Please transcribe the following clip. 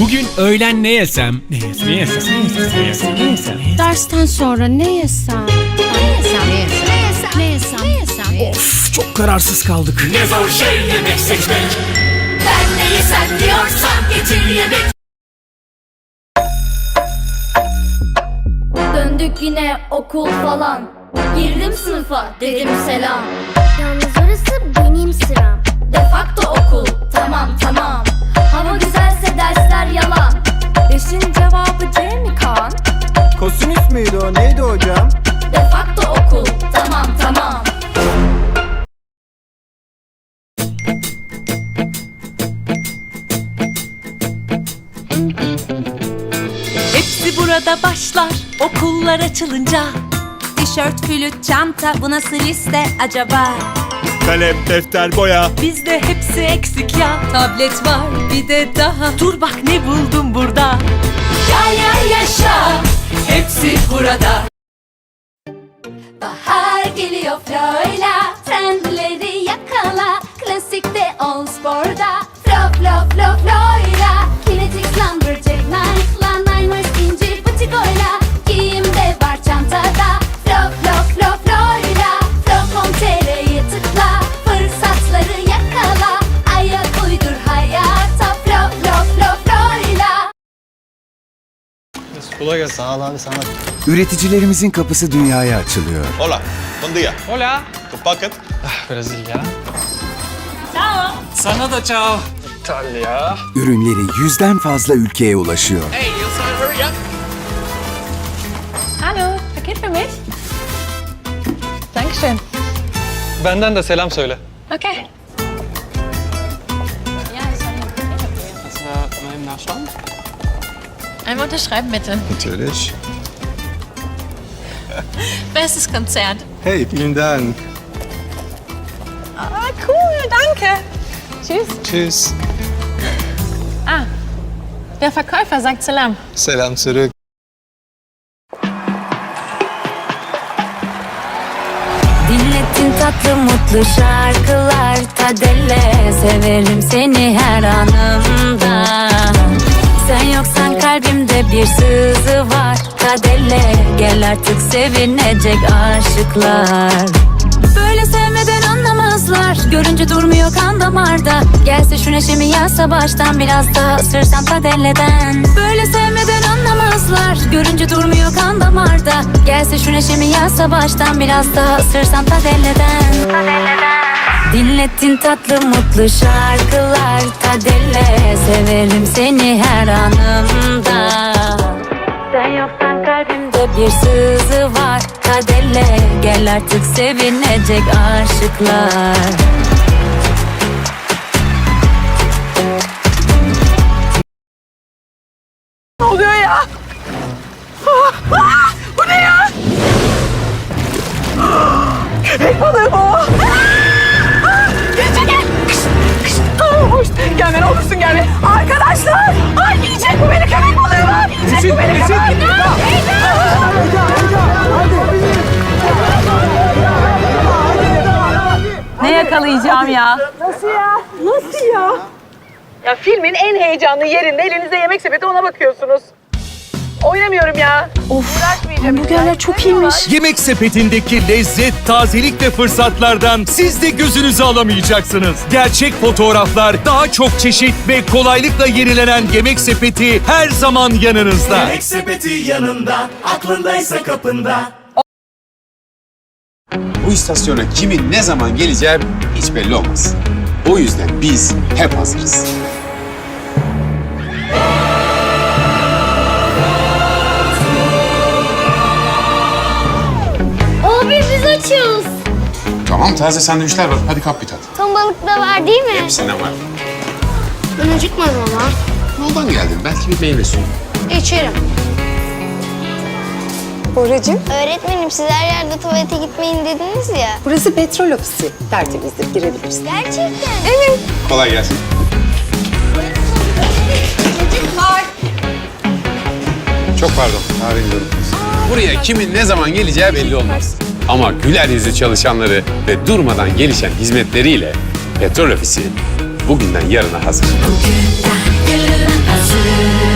Bugün öğlen ne yesem? Ne yesem? Ne yesem? Ne yesem? Ne yesem? Dersten sonra ne yesem? Ne yesem? Ne yesem? Ne yesem? Ne yesem? Of çok kararsız kaldık. Ne zor şey yemek seçmek Ben ne yesem diyorsan getir yemek Döndük yine okul falan Girdim sınıfa dedim selam Kosinüs müydü o? Neydi hocam? De facto okul tamam tamam Hepsi burada başlar okullar açılınca Tişört, flüt, çanta bu nasıl liste acaba? Kalem, defter, boya. Bizde hepsi eksik ya Tablet var bir de daha Dur bak ne buldum burada Hepsi burada. Bahar geliyor Flo'yla Trendleri yakala. Klasikte ol sporda. Flo flo flo Flo'yla Kolay gelsin. Sağ ol abi sana. Üreticilerimizin kapısı dünyaya açılıyor. Hola. Buen día. Hola. Tu packet. Brezilya. Ciao. Sana da ciao. İtalya. Ürünleri yüzden fazla ülkeye ulaşıyor. Hey, Ilsa, hurry up. Hallo, verkeerd für mich? Dankeschön. Benden de selam söyle. Okay. Einmal unterschreiben bitte. Natürlich. Bestes Konzert. Hey, vielen Dank. Ah, cool, danke. Tschüss. Tschüss. Der Verkäufer sagt Salam. Selam zurück. Dinlettin tatlı mutlu şarkılar Tadelle severim seni her anımda Sen yoksan kalbimde bir sızı var. Kadelle gel artık sevinecek aşıklar. Böyle sevmeden anlamazlar. Görünce durmuyor kan damarda. Gelse şu neşemi yazsa baştan Biraz daha ısırsam kadelleden. Böyle sevmeden anlamazlar. Görünce durmuyor kan damarda. Gelse şu neşemi yazsa baştan Biraz daha ısırsam kadelleden. Dinlettin tatlı mutlu şarkılar Tadelle severim seni her anımda. Sen yoksan kalbimde bir sızı var. Kadelle gel artık sevinecek aşıklar. Gelme yakalayacağım ya? Ya filmin en heyecanlı yerinde elinize yemek sepeti ona bakıyorsunuz. Oynamıyorum ya. Of, hamburgerler çok iyiymiş. Yemek sepetindeki lezzet, tazelik ve fırsatlardan siz de gözünüzü alamayacaksınız. Gerçek fotoğraflar, daha çok çeşit ve kolaylıkla yenilenen yemek sepeti her zaman yanınızda. Yemek sepeti yanında Aklındaysa kapında Bu istasyona kimin ne zaman geleceği hiç belli olmaz. O yüzden biz hep hazırız. Abi biz açız. Tamam taze sandviçler var. Hadi kap bir tat. Ton balık da var değil mi? Hepsine var. Ben acıkmadım ama. Yoldan geldin. Belki bir meyve suyu. İçerim. Boracığım, Öğretmenim siz her yerde tuvalete gitmeyin dediniz ya. burası petrol ofisi. Tertemizdir, girebilirsin. Gerçekten. Kolay gelsin. Çok pardon. Arıyorum. Buraya kimin ne zaman geleceği belli olmaz. Ama güler yüzlü çalışanları ve durmadan gelişen hizmetleriyle Petrol Ofisi bugünden yarına hazır. Bugünden yarına